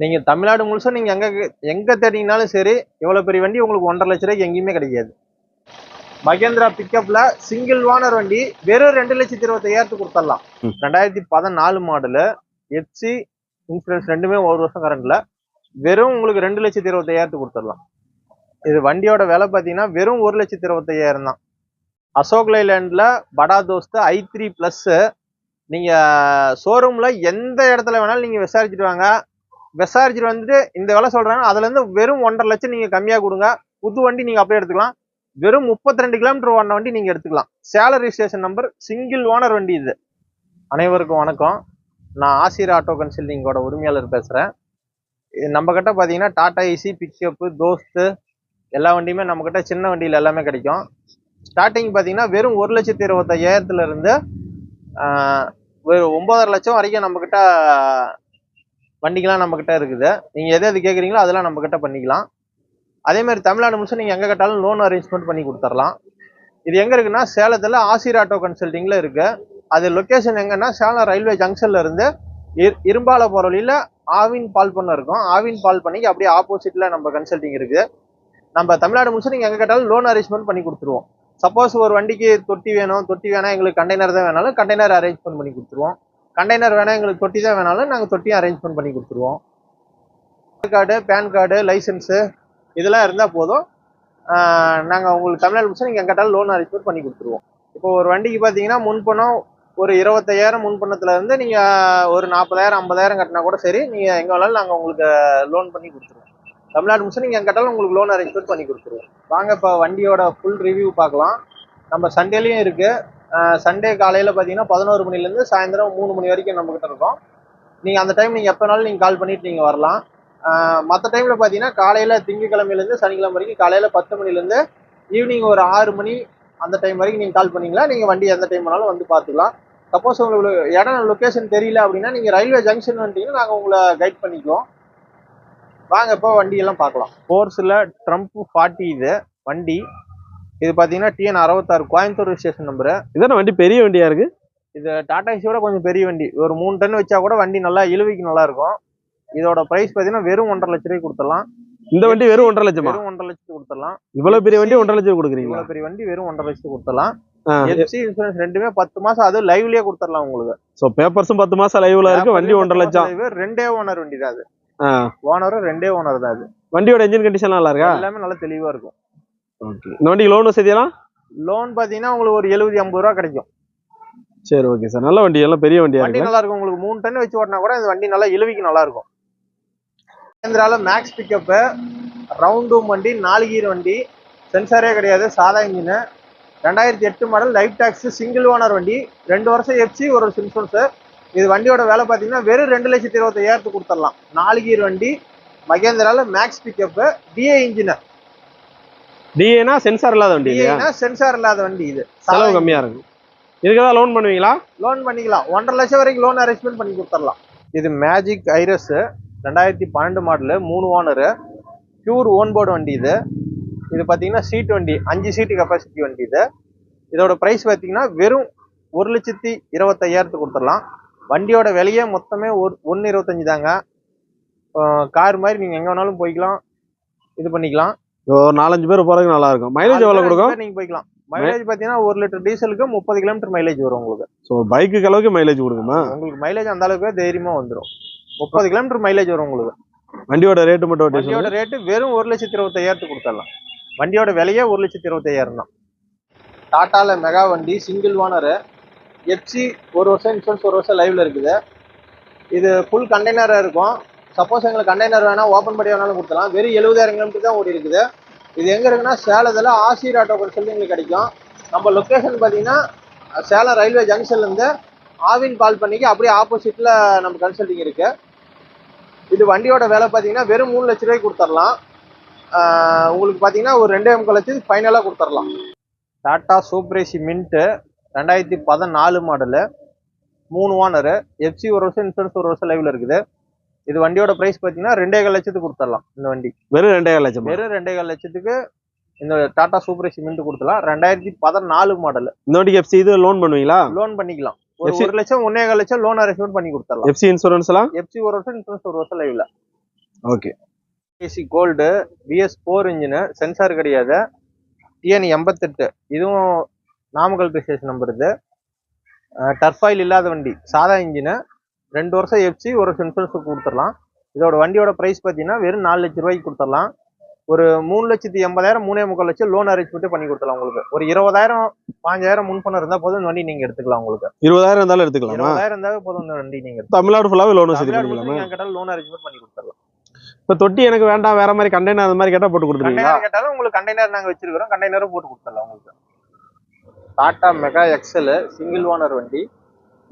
நீங்க தமிழ்நாடு முழுசும் நீங்க எங்க எங்க தேடிங்கனாலும் சரி இவ்வளவு பெரிய வண்டி உங்களுக்கு ஒன்றரை லட்ச ரூபாய்க்கு எங்கேயுமே கிடைக்காது. மகேந்திரா பிக்கப்ல சிங்கிள் ஓனர் வண்டி வெறும் ரெண்டு லட்சத்தி இருபத்தையாயிரத்துக்கு கொடுத்துடலாம். ரெண்டாயிரத்தி பதினாலு மாடலு எஃப்சி இன்சூரன்ஸ் ரெண்டுமே ஒரு வருஷம் கரண்ட்ல வெறும் உங்களுக்கு ரெண்டு லட்சத்தி இருபத்தையாயிரத்துக்கு கொடுத்துடலாம். இது வண்டியோட விலை பார்த்தீங்கன்னா வெறும் ஒரு லட்சத்தி இருபத்தையாயிரம் தான். அசோக் லைலாண்ட்ல படா தோஸ்து ஐ த்ரீ ப்ளஸ் நீங்க ஷோரூம்ல எந்த இடத்துல வேணாலும் நீங்க விசாரிச்சுட்டு வாங்க. விசாரிச்சுட்டு வந்துட்டு இந்த விலை சொல்றாங்க. அதுல இருந்து வெறும் ஒன்றரை லட்சம் நீங்க கம்மியா கொடுங்க. புது வண்டி நீங்க அப்படியே எடுத்துக்கலாம். வெறும் 32 ரெண்டு கிலோமீட்டர் ஓடின வண்டி நீங்க எடுத்துக்கலாம். Salary registration number single owner வண்டி இது. அனைவருக்கும் வணக்கம். நான் ஆசிரியர் ஆட்டோ கன்சல்டிங்கோட உரிமையாளர் பேசுறேன். இது நம்ம கிட்ட பாத்தீங்கன்னா டாடா ஏசி பிக்கப்பு தோஸ்து எல்லா வண்டியுமே நம்ம கிட்ட சின்ன வண்டியில எல்லாமே கிடைக்கும். ஸ்டார்டிங் பாத்தீங்கன்னா வெறும் ஒரு லட்சத்தி இருபத்தையாயிரத்துல இருந்து ஒரு ஒன்பதரை லட்சம் வரைக்கும் நம்ம கிட்ட வண்டிகள்லாம் இருக்குது. நீங்கள் எது எது கேட்குறீங்களோ அதெல்லாம் நம்மக்கிட்ட பண்ணிக்கலாம். அதேமாதிரி தமிழ்நாடு முழுசும் நீங்கள் எங்கே கேட்டாலும் லோன் அரேஞ்ச்மெண்ட் பண்ணி கொடுத்துர்லாம் இது எங்கே இருக்குன்னா சேலத்தில் ஆசிர் ஆட்டோ கன்சல்டிங்கில் இருக்குது அது லொக்கேஷன் எங்கன்னா சேலம் ரயில்வே ஜங்ஷன்ல இருந்து இர்- இரும்பால போகிற வழியில் ஆவின் பால் பண்ண இருக்கும். ஆவின் பால் பண்ணிக்கு அப்படியே ஆப்போசிட்டில் நம்ம கன்சல்டிங் இருக்குது நம்ம தமிழ்நாடு முழுசும் நீங்கள் எங்கே கேட்டாலும் லோன் அரேஞ்ச்மெண்ட் பண்ணி கொடுத்துருவோம். சப்போஸ் ஒரு வண்டிக்கு தொட்டி வேணும். தொட்டி வேணால் எங்களுக்கு கண்டெய்னர் தான் வேணாலும் கண்டெய்னர் அரேஞ்ச்மெண்ட் பண்ணி கொடுத்துருவோம். கண்டெய்னர் வேணால் எங்களுக்கு தொட்டி தான் வேணாலும் நாங்கள் தொட்டியும் அரேஞ்ச்மெண்ட் பண்ணி கொடுத்துருவோம். Aadhaar card pan card licence இதெல்லாம் இருந்தால் போதும். நாங்கள் உங்களுக்கு தமிழ்நாடு முடிச்சு நீங்கள் எங்கிட்டாலும் லோன் அரேஞ்ச்மெண்ட் பண்ணி கொடுத்துருவோம். இப்போ ஒரு வண்டிக்கு பார்த்தீங்கன்னா முன்பணம் ஒரு இருபத்தையாயிரம் முன்பணத்துலேருந்து நீங்கள் ஒரு நாற்பதாயிரம் ஐம்பதாயிரம் கட்டினா கூட சரி நீங்கள் எங்கே வேணாலும் நாங்கள் உங்களுக்கு லோன் பண்ணி கொடுத்துருவோம். தமிழ்நாடு முடிச்சு நீங்கள் எங்கிட்டாலும் உங்களுக்கு லோன் அரேஞ்ச்மெண்ட் பண்ணி கொடுத்துருவோம். வாங்க இப்போ வண்டியோட ஃபுல் ரிவ்யூ பார்க்கலாம். நம்ம சண்டேலையும் இருக்குது சண்டே காலையில் பார்த்தீங்கன்னா பதினோரு மணிலேருந்து சாயந்தரம் மூணு மணி வரைக்கும் நம்மக்கிட்ட இருக்கோம். நீங்கள் அந்த டைம் நீங்கள் எப்போனாலும் நீங்கள் கால் பண்ணிட்டு நீங்கள் வரலாம். மற்ற டைமில் பார்த்தீங்கன்னா காலையில் திங்கக்கிழமையிலேருந்து சனிக்கிழமை வரைக்கும் காலையில் பத்து மணிலேருந்து ஈவினிங் ஒரு ஆறு மணி அந்த டைம் வரைக்கும் நீங்கள் கால் பண்ணிங்களா நீங்கள் வண்டி எந்த டைம் வேணாலும் வந்து பார்த்துக்கலாம் சப்போஸ் உங்களுக்கு இடம் லொக்கேஷன் தெரியல அப்படின்னா நீங்கள் ரயில்வே ஜங்ஷன் வந்துட்டீங்கன்னா நாங்கள் உங்களை கைட் பண்ணிக்குவோம். வாங்க இப்போ வண்டியெல்லாம் பார்க்கலாம் ஃபோர்ஸில் ட்ரம்ப் ஃபார்ட்டி இது வண்டி. இது பார்த்தீங்கன்னா டிஎன் அறுபத்தாறு கோயம்புத்தூர் ஸ்டேஷன் நம்பரு இதான வண்டி? பெரிய வண்டியா இருக்கு? இது டாடா ஏசியோட கொஞ்சம் பெரிய வண்டி. ஒரு மூணு டன் வச்சா கூட வண்டி நல்லா இழுவைக்கு நல்லா இருக்கும். இதோட பிரைஸ் பார்த்தீங்கன்னா வெறும் ஒன்றரை லட்ச ரூபாய்க்கு கொடுத்துடலாம். இந்த வண்டி வெறும் ஒன்றரை லட்சமா? வெறும் ஒன்றரை லட்சத்துக்கு கொடுத்துடலாம். இவ்வளவு பெரிய வண்டி ஒன்றரை லட்சம் கொடுக்குறீங்களா? இவ்வளவு பெரிய வண்டி வெறும் ஒன்றரை லட்சத்துக்கு கொடுத்துடலாம். எஃப்சி இன்சூரன்ஸ் ரெண்டுமே பத்து மாசம் அது லைவ்லயே கொடுத்துடலாம் உங்களுக்கு. சோ பேப்பர்ஸும் பத்து மாசம் லைவ்ல இருக்கு வண்டி ஒன்றரை லட்சம். ரெண்டே ஓனர் வண்டி தான் அது. ஓனரும் ரெண்டே ஓனர் தான் அது. வண்டியோட என்ஜின் கண்டிஷன் நல்லா இருக்கா? எல்லாமே நல்லா தெளிவா இருக்கும். ஓகே இந்த வண்டிக்கு லோன் வசதியெல்லாம்? லோன் பாத்தீங்கன்னா உங்களுக்கு ஒரு எழுபது ஐம்பது ரூபா கிடைக்கும். சரி ஓகே சார் நல்ல வண்டி எல்லாம் பெரிய வண்டியா வண்டி நல்லா இருக்கும். உங்களுக்கு மூணு டன் வச்சு ஓட்டினா கூட இந்த வண்டி நல்லா இழுவிக்கு நல்லா இருக்கும். மஹேந்திரால மேக்ஸ் பிக்கப்பு ரவுண்டும் வண்டி நாலு கீர் வண்டி சென்சாரே கிடையாது சாதா இன்ஜினு ரெண்டாயிரத்தி எட்டு model life tax single owner வண்டி. ரெண்டு வருஷம் எஃப்சி ஒரு வருஷம் இன்சூரன்ஸ் இது வண்டியோட விலை பார்த்தீங்கன்னா வெறும் ரெண்டு லட்சத்தி இருபத்தையாயிரத்துக்கு கொடுத்துடலாம். நாலு கீர் வண்டி மகேந்திரால மேக்ஸ் பிக்கப்பு டிஏ இன்ஜின் டிஏனா சென்சார் இல்லாத வண்டி டிஏனா சென்சார் இல்லாத வண்டி இது. செலவு கம்மியா இருக்கும். இதுக்கு லோன் பண்ணுவீங்களா? லோன் பண்ணிக்கலாம். ஒன்றரை லட்சம் வரைக்கும் லோன் அரேஞ்ச்மெண்ட் பண்ணி கொடுத்துடலாம். இது மேஜிக் ஐரஸ் ரெண்டாயிரத்தி பன்னெண்டு மாடலு மூணு ஓனரு பியூர் ஓன் போர்டு வண்டி இது. இது பார்த்தீங்கன்னா சீட் வண்டி அஞ்சு சீட்டு கெப்பாசிட்டி வண்டி இது. இதோட ப்ரைஸ் பார்த்தீங்கன்னா வெறும் ஒரு லட்சத்தி இருபத்தையாயிரத்துக்கு கொடுத்துடலாம். வண்டியோட விலையே மொத்தமே ஒரு ஒன்று இருபத்தஞ்சு தாங்க கார் மாதிரி நீங்கள் எங்கே வேணாலும் போய்க்கலாம். இது பண்ணிக்கலாம். ஒரு நாலஞ்சு பேர் போறதுக்கு நல்லா இருக்கும் மைலேஜ் எவ்வளவு கொடுக்கும்? நீங்கள் போய்க்கலாம். மைலேஜ் பார்த்தீங்கன்னா ஒரு லிட்டர் டீசலுக்கு முப்பது கிலோமீட்டர் மைலேஜ் வரும் உங்களுக்கு. ஸோ பைக்கு அளவுக்கு மைலேஜ் கொடுக்குமா? உங்களுக்கு மைலேஜ் அந்த அளவுக்கு தைரியமா வந்துடும் முப்பது கிலோமீட்டர் மைலேஜ் வரும் உங்களுக்கு. வண்டியோட ரேட்டு மட்டும் வண்டியோட ரேட்டு வெறும் ஒரு லட்சத்தி இருபத்தையாயிரத்துக்கு கொடுத்துடலாம். வண்டியோட விலையே ஒரு லட்சத்தி இருபத்தையாயிரம் தான். டாட்டால மெகா வண்டி சிங்கிள் ஓனரு எஃப்சி ஒரு வருஷம் இன்சூரன்ஸ் ஒரு வருஷம் லைவ்ல இருக்குது. இது ஃபுல் கண்டெய்னராக இருக்கும். சப்போஸ் எங்களுக்கு கண்டெய்னர் வேணா ஓப்பன் பண்ணி வேணாலும் கொடுத்துலாம் வெறும் எழுபதாயிரம் கிலோமீட்டர் தான் ஓடி இருக்குது இது எங்கே இருக்குன்னா சேலத்தில் ஆசிர் ஆட்டோ சொல்லி எங்களுக்கு கிடைக்கும். நம்ம லொக்கேஷன் பார்த்தீங்கன்னா சேலம் ரயில்வே ஜங்ஷன்லேருந்து ஆவின் கால் பண்ணிக்கு அப்படியே ஆப்போசிட்டில் நம்ம கன்சல்டிங் இருக்குது இது வண்டியோட விலை பார்த்தீங்கன்னா வெறும் மூணு லட்ச ரூபாய்க்கு கொடுத்துடலாம். உங்களுக்கு பார்த்தீங்கன்னா ஒரு ரெண்டே முக்கால் லட்சத்துக்கு ஃபைனலாக கொடுத்துடலாம். டாட்டா சூப்ரேசி மின்ட்டு ரெண்டாயிரத்தி பதினாலு மாடலு மூணு ஓனரு எஃப்சி ஒரு வருஷம் இன்சூரன்ஸ் ஒரு வருஷம் லைவில் இருக்குது. இது வண்டியோட ப்ரைஸ் பார்த்தீங்கன்னா ரெண்டே கால் லட்சத்துக்கு கொடுத்துடலாம் இந்த வண்டி. வெறும் ரெண்டே லட்சம்? வெறும் ரெண்டே கால் லட்சத்துக்கு இந்த டாடா சூப்பரேசி மின்ட் கொடுத்துலாம் ரெண்டாயிரத்தி பதினாலு மாடல் இந்த வண்டிக்கு எஃப்சி இது லோன் பண்ணுவீங்களா? லோன் பண்ணிக்கலாம். ஒரு லட்சம் ஒன்னே கால் லட்சம் லோன் அரேஞ்ச்மெண்ட் பண்ணி கொடுத்துடலாம். எஃப்சி இன்சூரன்ஸ் எல்லாம் எஃப்சி ஒரு வருஷம் இன்சூரன்ஸ் ஒரு வருஷம் லைவ்ல. Okay. Ace gold BS four engine sensor கிடையாது. டிஎன் எண்பத்தெட்டு. இதுவும் நாமக்கல் ரிஜிஸ்ட்ரேஷன் நம்பர் இது. டர்ஃபாயில் இல்லாத வண்டி. சாதா இன்ஜினு ரெண்டு வருஷம் எஃப்சி ஒரு வருஷம் இன்சூரன்ஸ் கொடுத்துடலாம். இதோட வண்டியோட ப்ரைஸ் பார்த்தீங்கன்னா வெறும் நாலு லட்ச ரூபாய்க்கு கொடுத்துடலாம். ஒரு மூணு லட்சத்தி எண்பதாயிரம் மூணே முக்கால் லட்சம் லோன் அரேஞ்ச்மெண்ட் பண்ணி கொடுத்துடலாம் உங்களுக்கு. ஒரு இருபதாயிரம் பாஞ்சாயிரம் முன்பணம் இருந்தால் போதும் வண்டி நீங்கள் எடுத்துக்கலாம் உங்களுக்கு. இருபதாயிரம் இருந்தாலும் எடுத்துக்கலாமா? இருபதாயிரம் இருந்தாவே போதும் வண்டி நீங்கள் தமிழ்நாடு ஃபுல்லாவே லோன் வசதி நீங்கள் கேட்டாலும் லோன் அரேஞ்ச்மெண்ட் பண்ணி கொடுத்துடலாம். இப்ப தொட்டி எனக்கு வேண்டாம் வேற மாதிரி கண்டெய்னர் அந்த மாதிரி கேட்டா போட்டு கொடுத்துருவீங்களா? கேட்டாலும் உங்களுக்கு கண்டெய்னர் நாங்க வச்சிருக்கிறோம் கண்டெய்னரும் போட்டு கொடுத்துடலாம் உங்களுக்கு. Tata mega excel single owner வண்டி.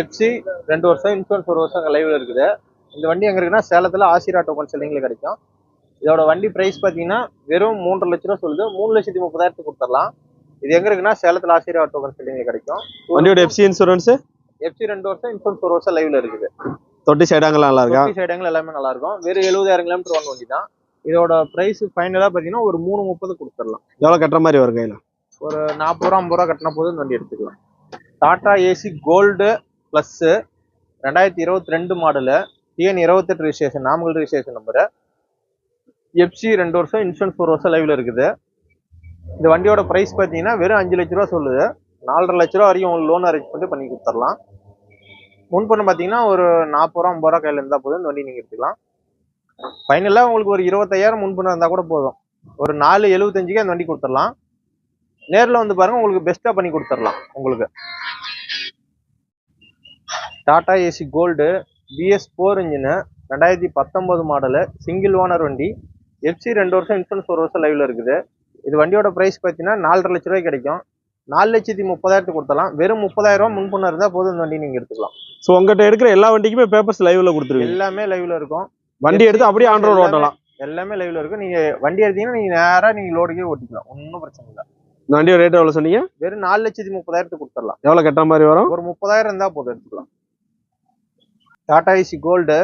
எஃப்சி ரெண்டு வருஷம் இன்சூரன்ஸ் ஒரு வருஷம் லைவ்ல இருக்குது. இந்த வண்டி எங்க இருக்குன்னா சேலத்துல ஆசிரா டோக்கன் செல்லிங்ல கிடைக்கும். இதோட வண்டி பிரைஸ் பாத்தீங்கன்னா வெறும் மூன்றரை லட்ச ரூபா சொல்லுது. மூணு லட்சத்தி முப்பதாயிரத்துக்கு கொடுத்துடலாம். இது எங்க இருக்குன்னா சேலத்துல ஆசிரா டோக்கன் செல்லிங்ல கிடைக்கும். வண்டியோட எஃப்சி இன்சூரன்ஸ் எஃப்சி ரெண்டு வருஷம் இன்சூரன்ஸ் ஒரு வருஷம் லைவ்ல இருக்குது. தொட்டி சைடாங்கலாம் நல்லா இருக்கா? தொட்டி சைடுங்கள் எல்லாமே நல்லா இருக்கும். வெறும் எழுபதாயிரம் கிலோமீட்டர் ஒன் வண்டி தான் இதோட பிரைஸ் ஃபைனலா பாத்தீங்கன்னா ஒரு மூணு முப்பது கொடுத்துடலாம். எவ்வளவு கட்டுற மாதிரி வரும் கையில? ஒரு நாற்பது ரூபா ஐம்பது ரூபா கட்டினா போதும் இந்த வண்டி எடுத்துக்கலாம். டாடா ஏசி கோல்டு ப்ளஸ்ஸு ரெண்டாயிரத்தி இருபத்தி ரெண்டு மாடலு டிஎன் இருபத்தெட்டு registration Namakkal registration number FC ரெண்டு வருஷம் இன்சூரன்ஸ் ஒரு வருஷம் லைவில் இருக்குது. இந்த வண்டியோட ப்ரைஸ் பார்த்தீங்கன்னா வெறும் அஞ்சு லட்ச ரூபா சொல்லுது. நாலரை லட்ச ரூபா வரைக்கும் உங்களுக்கு லோன் அரேஞ்ச் பண்ணி பண்ணி கொடுத்துடலாம். முன்பணம் பார்த்தீங்கன்னா ஒரு நாற்பது ரூபா ஐம்பது ரூபா கையில் இருந்தால் போதும் இந்த வண்டி நீங்கள் எடுத்துக்கலாம். ஃபைனலாக உங்களுக்கு ஒரு இருபத்தையாயிரம் முன்பணம் இருந்தால் கூட போதும். ஒரு நாலு எழுபத்தஞ்சுக்கே அந்த வண்டி கொடுத்துடலாம். நேரில் வந்து பாருங்கள் உங்களுக்கு பெஸ்ட்டாக பண்ணி கொடுத்துடலாம் உங்களுக்கு. Tata Ace gold BS four engine ரெண்டாயிரத்தி பத்தொன்பது மாடலு சிங்கிள் ஓனர் வண்டி எஃப்சி ரெண்டு வருஷம் இன்சூரன்ஸ் ஒரு வருஷம் லைவ்ல இருக்குது. இது வண்டியோட பிரைஸ் பார்த்தீங்கன்னா நாலரை லட்ச ரூபாய் கிடைக்கும். நாலு லட்சத்தி முப்பதாயிரத்துக்கு கொடுத்தலாம் வெறும் முப்பதாயிரம் ரூபாய் முன்பணம் இருந்தால் போதும் இந்த வண்டி நீங்க எடுத்துக்கலாம். சோ உங்ககிட்ட எடுக்கிற எல்லா வண்டிக்குமே பேப்பர்ஸ் லைவ்ல கொடுத்துருவீங்க. எல்லாமே லைவ்ல இருக்கும். வண்டி எடுத்து அப்படியே ஆன் ரோட் ஓட்டலாம். எல்லாமே லைவ்ல இருக்கும். நீங்க வண்டி எடுத்தீங்கன்னா நீங்க நேரா நீங்க லோடுக்கே ஓட்டிக்கலாம். ஒன்றும் பிரச்சனை இல்லை. இந்த வண்டியோட ரேட் எவ்வளவு சொன்னீங்க? வெறும் நாலு லட்சத்தி முப்பதாயிரத்துக்கு கொடுத்துடலாம். எவ்வளவு கட்டுற மாதிரி வரும்? ஒரு முப்பதாயிரம் இருந்தா போதும் எடுத்துக்கலாம். டாடா ஏசி கோல்டு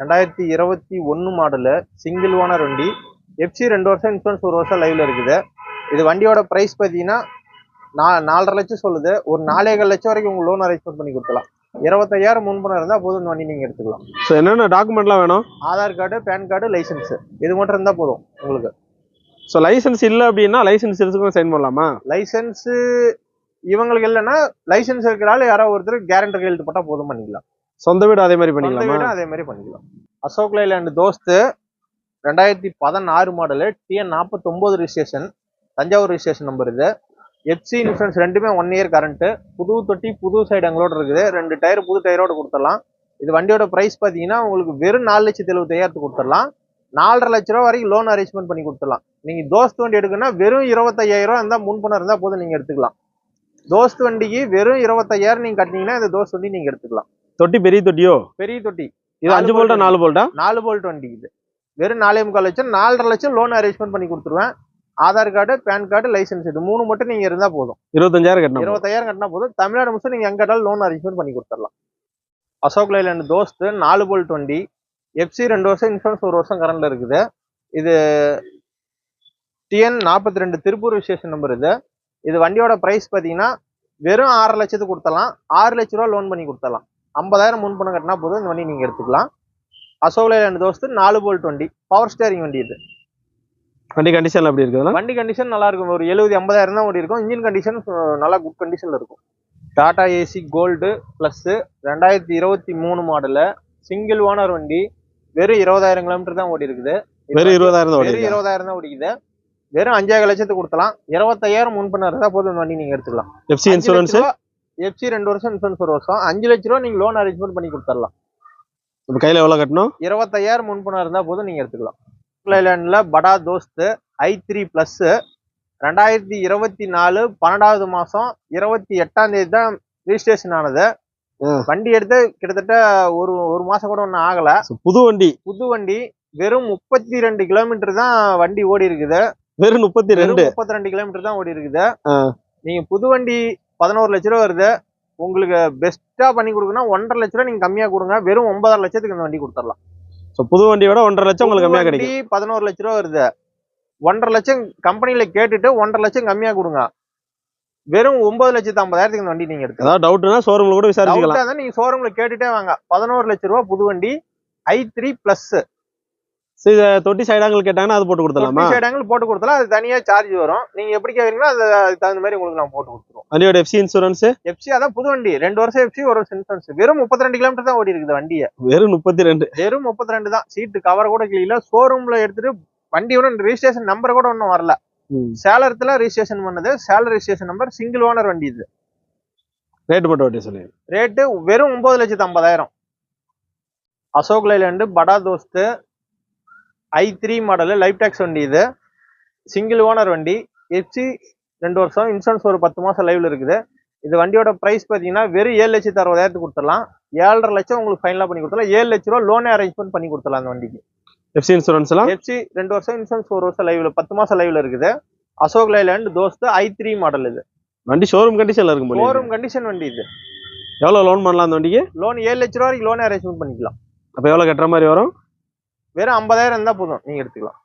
ரெண்டாயிரத்தி இருபத்தி ஒன்று மாடலு சிங்கிள் ஓனர் வண்டி. எஃப்சி ரெண்டு வருஷம் இன்சூரன்ஸ் ஒரு வருஷம் லைவ்ல இருக்குது. இது வண்டியோட பிரைஸ் பார்த்தீங்கன்னா நா நாலரை லட்சம் சொல்லுது. ஒரு நாலேகால் லட்சம் வரைக்கும் உங்க லோன் அரேஞ்ச்மெண்ட் பண்ணி கொடுக்கலாம் இருபத்தையாயிரம் முன்பணம் இருந்தா போதும் இந்த வண்டி நீங்க எடுத்துக்கலாம். சோ என்னென்ன டாக்குமெண்ட்லாம் வேணும்? Aadhaar card pan card licence இது மட்டும் இருந்தா போதும் உங்களுக்கு. சோ லைசென்ஸ் இல்ல அப்படின்னா லைசென்ஸ் இருக்கும் சைன் பண்ணலாமா? லைசன்ஸ் இவங்களுக்கு இல்லைன்னா லைசன்ஸ் இருக்கிறால யாரோ ஒருத்தர் கேரண்டர் கையெழுத்து போட்டா போதும் பண்ணிக்கலாம். சொந்த வீடு அதே மாதிரி பண்ணிக்கலாமா? வீடும் அதே மாதிரி பண்ணிக்கலாம். அசோக் லைலாண்ட் தோஸ்து ரெண்டாயிரத்தி பதினாறு மாடலு டிஎன் நாற்பத்தொம்போது ரிஜிஸ்ட்ரேஷன் தஞ்சாவூர் ரிஜிஸ்ட்ரேஷன் நம்பர் இது. எஃப்சி இன்சூரன்ஸ் ரெண்டுமே ஒன் இயர் கரண்ட்டு புது தொட்டி புது சைடு எங்களோட இருக்குது. ரெண்டு டயர் புது டயரோட கொடுத்துடலாம். இது வண்டியோட ப்ரைஸ் பார்த்தீங்கன்னா உங்களுக்கு வெறும் நாலு லட்சத்தி எழுபத்தையாயிரத்துக்கு கொடுத்துடலாம். நாலரை லட்ச ரூபா வரைக்கும் லோன் அரேஞ்ச்மெண்ட் பண்ணி கொடுத்துடலாம். நீங்கள் தோஸ்த் வண்டி எடுக்கணும்னா வெறும் இருபத்தையாயிரம் இருந்தால் முன்பணம் இருந்தால் போதும் நீங்கள் எடுத்துக்கலாம். தோஸ்த் வண்டிக்கு வெறும் இருபத்தையாயிரம் நீங்கள் கட்டினீங்கன்னா இந்த தோஸ்த் வண்டி நீங்கள் எடுத்துக்கலாம். தொட்டி பெரிய தொட்டியோ? பெரிய தொட்டி. இது அஞ்சு போல்ட்டா நாலு போல்ட்டா நாலு போல்ட் வண்டி இது. வெறும் நாலே முக்கால் லட்சம் நாலரை லட்சம் லோன் அரேஞ்ச்மெண்ட் பண்ணி கொடுத்துருவேன். Aadhaar card pan card licence இது மூணு மட்டும் நீங்க இருந்தா போதும். இருபத்தஞ்சாயிரம் கட்டணும் இருபத்தாயிரம் கட்டினா போதும். தமிழ்நாடு முழுசும் நீங்க எங்க கேட்டாலும் லோன் அரேஞ்ச்மெண்ட் பண்ணி கொடுத்துடலாம். அசோக் லைலாண்ட் தோஸ்து நாலு போல்ட் வண்டி. எஃப்சி ரெண்டு வருஷம் இன்சூரன்ஸ் ஒரு வருஷம் கரண்ட்ல இருக்குது. இது டிஎன் நாற்பத்தி ரெண்டு திருப்பூர் ஸ்டேஷன் நம்பர் இது. இது வண்டியோட பிரைஸ் பார்த்தீங்கன்னா வெறும் ஆறு லட்சத்துக்கு கொடுத்தலாம் ஆறு லட்ச ரூபா லோன் பண்ணி கொடுத்தலாம் ஐம்பதாயிரம் முன்பணம் கட்டினா போதும் இந்த வண்டி நீங்க எடுத்துக்கலாம். அசோக் லைலாண்ட் தோஸ்து நாலு போல்ட் வண்டி பவர் ஸ்டேரிங் வண்டி இது. வண்டி கண்டிஷன்ல எப்படி இருக்குதுன்னா வண்டி கண்டிஷன் நல்லா இருக்கும். ஒரு எழுபது எண்பதாயிரம் தான் ஓடி இருக்கும். இன்ஜின் கண்டிஷன் நல்லா குட் கண்டிஷன்ல இருக்கும். டாடா ஏசி கோல்டு பிளஸ் ரெண்டாயிரத்தி இருபத்தி மூணு மாடலு சிங்கிள் ஓனர் வண்டி. வெறும் இருபதாயிரம் கிலோமீட்டர் தான் ஓடி இருக்குது. வெறும் இருபதாயிரம் தான் வெறும் இருபதாயிரம் தான் ஓடிக்குது. வெறும் அஞ்சாயிரம் லட்சத்துக்கு கொடுத்தலாம் இருபத்தாயிரம் முன்பணம் இருந்தா போதும் இந்த வண்டி நீங்க எடுத்துக்கலாம். எஃப்சி இன்சூரன்ஸ் எஃப்சி ரெண்டு வருஷம் இன்சூரன்ஸ் ஒரு வருஷம். அஞ்சு லட்ச ரூபா நீங்க லோன் அரேஞ்ச்மெண்ட் பண்ணி கொடுத்துடலாம். இப்ப கையில எவ்வளவு கட்டணும்? இருபத்தாயிரம் முன்பணம் இருந்தா போதும் நீங்க எடுத்துக்கலாம். ஐலாண்ட்ல படா தோஸ்து ஐ த்ரீ பிளஸ் ரெண்டாயிரத்தி இருபத்தி நாலு பன்னெண்டாவது மாசம் இருபத்தி எட்டாம் தேதி தான் ரிஜிஸ்ட்ரேஷன் ஆனது. வண்டி எடுத்து கிட்டத்தட்ட ஒரு ஒரு மாசம் கூட ஒன்றும் ஆகல. புது வண்டி. புது வண்டி வெறும் முப்பத்தி ரெண்டு கிலோமீட்டர் தான் வண்டி ஓடி இருக்குது வெறும் முப்பத்தி ரெண்டு. முப்பத்தி ரெண்டு கிலோமீட்டர் தான் ஓடி இருக்குது. நீங்க புது வண்டி பதினோரு லட்ச ரூபா வருது. உங்களுக்கு பெஸ்டா பண்ணி கொடுக்கணும் ஒன்றரை லட்ச ரூபா நீங்க கம்மியா கொடுங்க. வெறும் ஒன்பதரை லட்சத்துக்கு இந்த வண்டி கொடுத்துடலாம். So, புது வண்டியோட ஒன்றரை லட்சம் உங்களுக்கு கம்மியா கிடைக்கும். பதினோரு லட்ச ரூபா வருது. ஒன்றரை லட்சம் கம்பெனில கேட்டுட்டு ஒன்றரை லட்சம் கம்மியா கொடுங்க. வெறும் ஒன்பது லட்சத்து ஐம்பதாயிரத்துக்கு இந்த வண்டி நீங்க எடுக்கலாம் ஏதாவது டவுட்னா ஷோரூம்ல கூட விசாரிச்சுக்கலாம். நீங்க ஷோரூம்ல கேட்டுட்டே வாங்க. பதினோரு லட்ச ரூபா புது வண்டி ஐ த்ரீ பிளஸ் சரி தொட்டி சைடாங்கல் கேட்டாங்கன்னா அது போட்டு கொடுத்துடலாமா? சைடு ஆங்கிள் போட்டு கொடுத்தலாம் அது தனியா சார்ஜ் வரும். நீங்க எப்படி கேக்குறீங்களோ அது அதுக்கு தகுந்த மாதிரி உங்களுக்கு நான் போட்டு கொடுத்துருவோம். வண்டியோட எஃப்சி இன்சூரன்ஸ் எஃப்சி அதான் புது வண்டி. ரெண்டு வருஷம் எஃப்சி ஒரு வருஷம் இன்சூரன்ஸ் வெறும் முப்பத்தி ரெண்டு கிலோமீட்டர் தான் ஓடி இருக்குது வண்டியை. வெறும் முப்பத்தி ரெண்டு வெறும் முப்பத்தி ரெண்டு தான். சீட்டு கவர் கூட கிளியில ஷோரூம்ல எடுத்துட்டு வண்டியோட ரெஜிஸ்ட்ரேஷன் நம்பர் கூட ஒன்றும் வரல. சேலத்துல ரெஜிஸ்ட்ரேஷன் பண்ணது. சேலர் ரெஜிஸ்ட்ரேஷன் நம்பர் சிங்கிள் ஓனர் வண்டி இது. ரேட் மட்டும் வட்டி சொல்லுங்க. ரேட்டு வெறும் ஒன்பது லட்சத்து ஐம்பதாயிரம். Ashok Leyland Bada Dost I three model life tax வண்டி இது. சிங்கிள் ஓனர் வண்டி. எஃப்சி ரெண்டு வருஷம். இன்சூரன்ஸ் ஒரு பத்து மாசம் லைவ்ல இருக்குது. இது வண்டியோட பிரைஸ் பார்த்தீங்கன்னா வெறும் ஏழு லட்சத்து அறுபதாயிரத்துக்கு கொடுத்துடலாம். ஏழரை லட்சம் உங்களுக்கு ஃபைனலாக பண்ணி கொடுத்துடலாம். ஏழு லட்ச ரூபா லோனே அரேஞ்ச்மெண்ட் பண்ணி கொடுத்துடலாம் அந்த வண்டிக்கு. எஃப்சி இன்சூரன்ஸ் எல்லாம் எஃப்சி ரெண்டு வருஷம் இன்சூரன்ஸ் ஒரு வருஷம் லைவ்ல பத்து மாசம் லைவ்ல இருக்குது. Ashok Leyland Dost I three model இது. வண்டி ஷோரூம் கண்டிஷன்ல இருக்கும் ஷோரூம் கண்டிஷன் வண்டி இது. எவ்வளவு லோன் பண்ணலாம் அந்த வண்டிக்கு? லோன் ஏழு லட்ச ரூபா வரைக்கும் லோனே அரேஞ்ச்மெண்ட் பண்ணிக்கலாம். அப்ப எவ்வளவு கட்டுற மாதிரி வரும்? வெறும் ஐம்பதாயிரம் இருந்தால் போதும். நீங்கள் எடுத்துக்கலாம்.